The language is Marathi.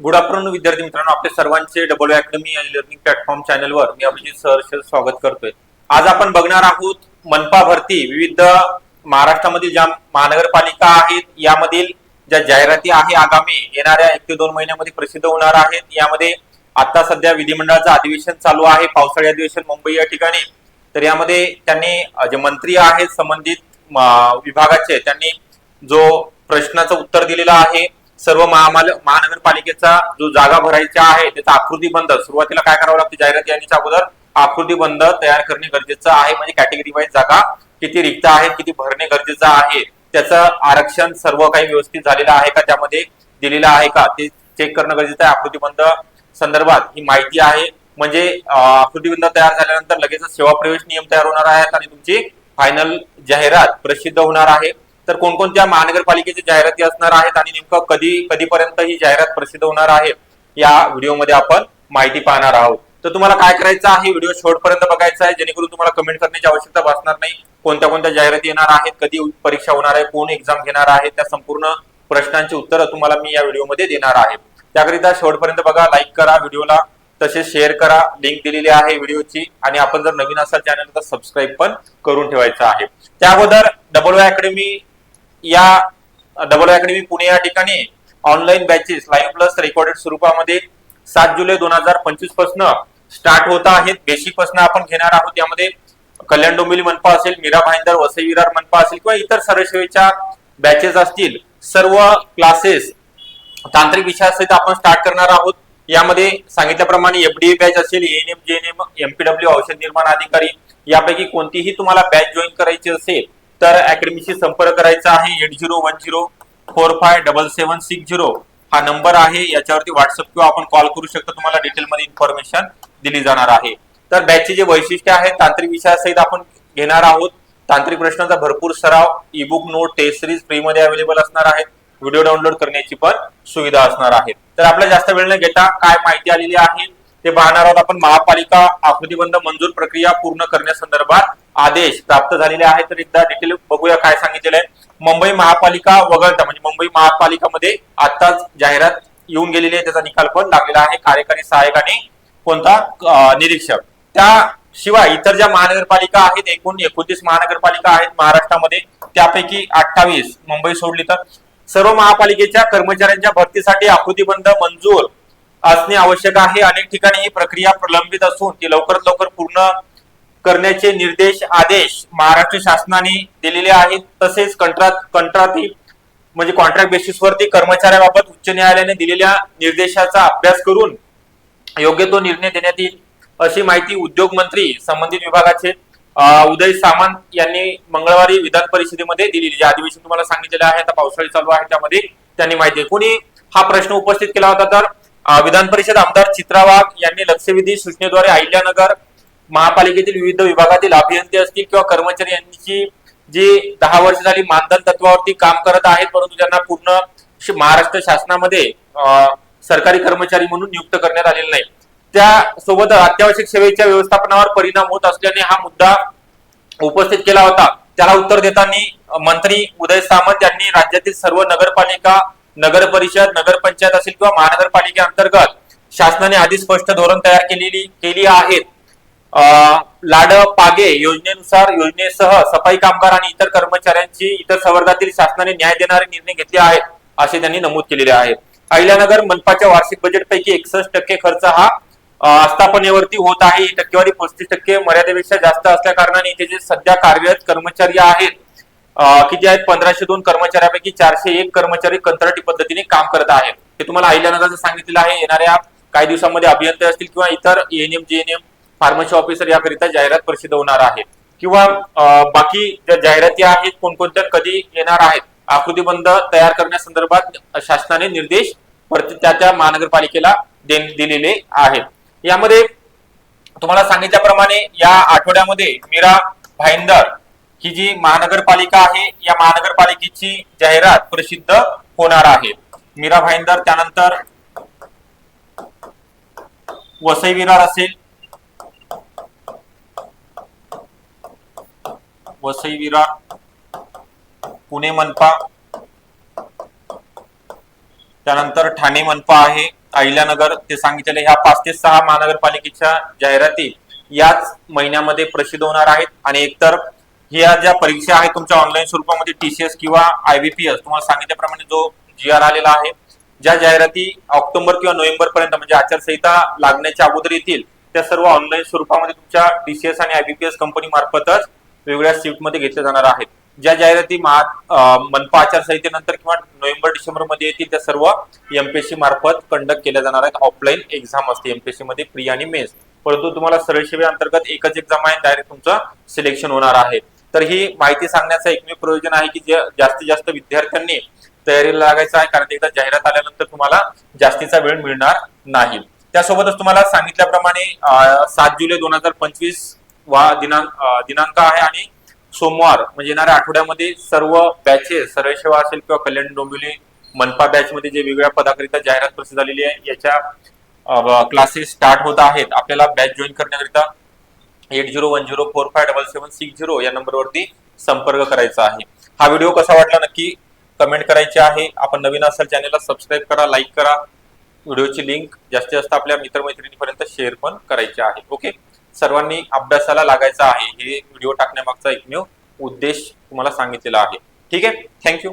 गुड आफ्टरनून विद्यार्थी मित्रांनो आपल्या सर्वांचे डबल अकॅडमी आणि लर्निंग प्लॅटफॉर्म चॅनलवर मी अभिजित सहर्ष स्वागत करतोय. आज आपण बघणार आहोत मनपा भरती विविध महाराष्ट्रामधील ज्या महानगरपालिका आहेत यामधील ज्या जाहिराती आहे आगामी येणाऱ्या एक ते दोन महिन्यामध्ये प्रसिद्ध होणार आहेत. यामध्ये आता सध्या विधिमंडळाचं अधिवेशन चालू आहे पावसाळी अधिवेशन मुंबई या ठिकाणी. तर यामध्ये त्यांनी जे मंत्री आहेत संबंधित विभागाचे त्यांनी जो प्रश्नाचं उत्तर दिलेलं आहे सर्व महामाल महानगरपालिकेचा जो जागा भरायचा आहे त्याचा आकृती बंद. सुरुवातीला काय करावं लागतं? जाहिरात येण्याच्या अगोदर आकृती बंद तयार करणे गरजेचं आहे. म्हणजे कॅटेगरी वाईज जागा किती रिक्त आहेत किती भरणे गरजेचं आहे त्याचं आरक्षण सर्व काही व्यवस्थित झालेलं आहे का? त्यामध्ये दिलेलं आहे का? ते चेक करणं गरजेचं आहे. आकृतीबंध संदर्भात ही माहिती आहे. म्हणजे आकृती आकृतीबंध तयार झाल्यानंतर लगेच सेवा प्रवेश नियम तयार होणार आहेत आणि तुमची फायनल जाहिरात प्रसिद्ध होणार आहे. तर कोणकोणत्या महानगरपालिकेची जाहिराती असणार आहेत आणि नेमकं कधी कधीपर्यंत ही जाहिरात प्रसिद्ध होणार आहे या व्हिडिओमध्ये आपण माहिती पाहणार आहोत. तर तुम्हाला काय करायचं आहे व्हिडिओ शेवटपर्यंत बघायचा आहे जेणेकरून तुम्हाला कमेंट करण्याची आवश्यकता भासणार नाही. कोणत्या कोणत्या जाहिराती येणार आहेत कधी परीक्षा होणार आहे कोण एक्झाम घेणार आहे त्या संपूर्ण प्रश्नांची उत्तरं तुम्हाला मी या व्हिडिओमध्ये देणार आहे. त्याकरिता शेवटपर्यंत बघा लाईक करा व्हिडिओला तसेच शेअर करा. लिंक दिलेली आहे व्हिडिओची आणि आपण जर नवीन असाल चॅनल तर सबस्क्राईब पण करून ठेवायचं आहे. त्या अगोदर डबल अकॅडमी या डबल अकॅडमी पुणे या ठिकाणी online batches live plus recorded स्वरूपामध्ये सात जुलै दोन हजार पंचवीसपासून स्टार्ट होत आहेत. बेसिकपासून आपण घेणार आहोत. यामध्ये कल्याण डोंबिवली मनपा असेल मीरा भाईंदर वसई विरार मनपा असेल किंवा इतर सरसेवेच्या बॅचेस असतील सर्व क्लासेस तांत्रिक विषयासहित आपण स्टार्ट करणार आहोत. यामध्ये सांगितल्याप्रमाणे एफडीए बॅच असेल एएनएम जेएनएम एमपीडब्ल्यू औषध निर्माण अधिकारी यापैकी कोणतीही तुम्हाला बॅच जॉईन करायची असेल तर अकॅडमीशी संपर्क करायचा आहे eight zero one zero four five double seven six zero हा नंबर आहे याच्यावरती व्हॉट्सअप किंवा आपण कॉल करू शकतो. तुम्हाला डिटेलमध्ये इन्फॉर्मेशन दिली जाणार आहे. तर बॅचचे जे वैशिष्ट्य आहेत तांत्रिक विषयासहित आपण घेणार आहोत. तांत्रिक प्रश्नांचा भरपूर सराव ईबुक नोट टेस्ट सिरीज फ्रीमध्ये अवेलेबल असणार आहेत. व्हिडिओ डाउनलोड करण्याची पण सुविधा असणार आहे. तर आपल्या जास्त वेळ न घेता काय माहिती आलेली आहे ते पाहणार आहोत आपण. महापालिका आकृतीबंध मंजूर प्रक्रिया पूर्ण करण्यासंदर्भात आदेश प्राप्त झालेले आहेत. तर एकदा डिटेल बघूया काय सांगितलेलं आहे. मुंबई महापालिका वगळता म्हणजे मुंबई महापालिकामध्ये आताच जाहिरात येऊन गेलेली आहे. त्याचा निकाल पण लागलेला आहे. कार्यकारी सहाय्यक आणि कोणता निरीक्षक. त्याशिवाय इतर ज्या महानगरपालिका आहेत एकूण एकोणतीस महानगरपालिका आहेत महाराष्ट्रामध्ये त्यापैकी अठ्ठावीस मुंबई सोडली तर. सर्व महापालिकेच्या कर्मचाऱ्यांच्या भरतीसाठी आकृतीबंध मंजूर असणे आवश्यक आहे. अनेक ठिकाणी ही प्रक्रिया प्रलंबित असून ती लवकरात लवकर पूर्ण करण्याचे निर्देश आदेश महाराष्ट्र शासनाने दिलेले आहेत. तसेच कंत्राट कंत्राटी म्हणजे कॉन्ट्रॅक्ट बेसिसवरती कर्मचाऱ्याबाबत उच्च न्यायालयाने दिलेल्या निर्देशाचा अभ्यास करून योग्य तो निर्णय देण्यात येईल अशी माहिती उद्योग मंत्री संबंधित विभागाचे उदय सामंत यांनी मंगळवारी विधान परिषदेमध्ये दिलेली. जे अधिवेशन तुम्हाला सांगितलेलं आहे आता पावसाळी चालू आहे त्यामध्ये त्यांनी माहिती कोणी हा प्रश्न उपस्थित केला होता तर विधान परिषद आमदार चित्रा वाघ यांनी लक्षवेधी सूचनेद्वारे अहिल्यानगर महापालिकेतील विविध विभागातील अभियंते असतील किंवा कर्मचारी यांची जी दहा वर्ष झाली मानधन तत्वावरती काम करत आहेत परंतु त्यांना पूर्ण महाराष्ट्र शासनामध्ये अं, सरकारी कर्मचारी म्हणून नियुक्त करण्यात आलेले नाही. त्यासोबत अत्यावश्यक सेवेच्या व्यवस्थापनावर परिणाम होत असल्याने हा मुद्दा उपस्थित केला होता. त्याला उत्तर देताना मंत्री उदय सामंत यांनी राज्यातील सर्व नगरपालिका नगर परिषद नगरपंचायत असेल किंवा महानगरपालिकेअंतर्गत शासनाने आधी स्पष्ट धोरण तयार केलेली केली आहेत लाड पागे योजनेनुसार योजनेसह सफाई कामगार आणि इतर कर्मचाऱ्यांची इतर सवर्गातील शासनाने न्याय देणारे निर्णय घेतले आहेत असे त्यांनी नमूद केलेले आहे. अहिल्यानगर मनपाच्या वार्षिक बजेटपैकी एकसष्ट टक्के खर्च हा आस्थापनेवरती होत आहे. ही टक्केवारी पस्तीस टक्के मर्यादेपेक्षा जास्त असल्या कारणाने इथे जे सध्या कार्यरत कर्मचारी आहेत किती आहेत? पंधराशे दोन कर्मचाऱ्यापैकी चारशे एक कर्मचारी कंत्राटी पद्धतीने काम करत आहेत. हे तुम्हाला अहिल्यानगरचं सांगितलेलं आहे. येणाऱ्या काही दिवसांमध्ये अभियंते असतील किंवा इतर एएनएम जेएनएम फार्मसी ऑफिसर याकरिता जाहिरात प्रसिद्ध होणार आहे. किंवा बाकी ज्या जाहिराती आहेत कोणकोणत्या कधी येणार आहेत आकृतीबंध तयार करण्यासंदर्भात शासनाने निर्देश त्या त्या महानगरपालिकेला दिलेले आहेत. यामध्ये तुम्हाला सांगितल्याप्रमाणे या आठवड्यामध्ये मीरा भाईंदर ही जी महानगरपालिका आहे या महानगरपालिकेची जाहिरात प्रसिद्ध होणार आहे. मीरा भाईंदर त्यानंतर वसई विरार असेल वसई विरार पुणे मनपा. त्यानंतर ठाणे मनपा आहे अहिल्यानगर ते सांगितलेले ह्या पाच ते सहा महानगरपालिकेच्या जाहिराती याच महिन्यामध्ये प्रसिद्ध होणार आहेत. आणि एकतर ह्या ज्या परीक्षा आहेत तुमच्या ऑनलाईन स्वरूपामध्ये टीसीएस किंवा आयबीपीएस तुम्हाला सांगितल्याप्रमाणे जो जी आर आलेला आहे ज्या जाहिराती ऑक्टोबर किंवा नोव्हेंबर पर्यंत म्हणजे आचारसंहिता लागण्याच्या अगोदर येतील त्या सर्व ऑनलाईन स्वरूपामध्ये तुमच्या टीसीएस आणि आयबीपीएस कंपनी मार्फतच वेगवेगळ्या शिफ्टमध्ये घेतल्या जाणार आहेत. ज्या जाहिराती महा मनपा आचारसंहितेनंतर किंवा नोव्हेंबर डिसेंबरमध्ये येतील त्या सर्व एमपीएससी मार्फत कंडक्ट केल्या जाणार आहेत. ऑफलाईन एक्झाम असते एमपीएससी मध्ये प्री आणि मेन्स परंतु तुम्हाला सरळ सेवे अंतर्गत एकच एक्झाम आहे डायरेक्ट तुमचं सिलेक्शन होणार आहे. तर ही माहिती सांगण्याचं एकमेव प्रयोजन आहे की जे जास्तीत जास्त विद्यार्थ्यांनी तयारीला लागायचं आहे कारण एकदा जाहिरात आल्यानंतर तुम्हाला जास्तीचा वेळ मिळणार नाही. त्यासोबतच तुम्हाला सांगितल्याप्रमाणे सात जुलै दोन हजार पंचवीस वा दिनांक दिनांक आहे आणि सोमवार म्हणजे येणाऱ्या आठवड्यामध्ये सर्व बॅचेस सरळ सेवा असेल किंवा कल्याण डोंबिवली मनपा बॅच मध्ये जे वेगवेगळ्या पदाकरिता जाहिरात प्रसिद्ध झालेली आहे याच्या क्लासेस स्टार्ट होत आहेत. आपल्याला बॅच जॉईन करण्याकरिता eight zero one zero four five double seven six zero या नंबरवरती संपर्क करायचा आहे. हा व्हिडिओ कसा वाटला नक्की कमेंट करायची आहे. आपण नवीन असाल चॅनलला सबस्क्राईब करा लाईक करा. व्हिडिओची लिंक जास्तीत जास्त आपल्या मित्रमैत्रिणीपर्यंत शेअर पण करायची आहे. ओके सर्वांनी अभ्यासाला लागायचा आहे. हे व्हिडिओ टाकण्यामागचा एकमेव उद्देश तुम्हाला सांगितलेला आहे. ठीक आहे? थँक्यू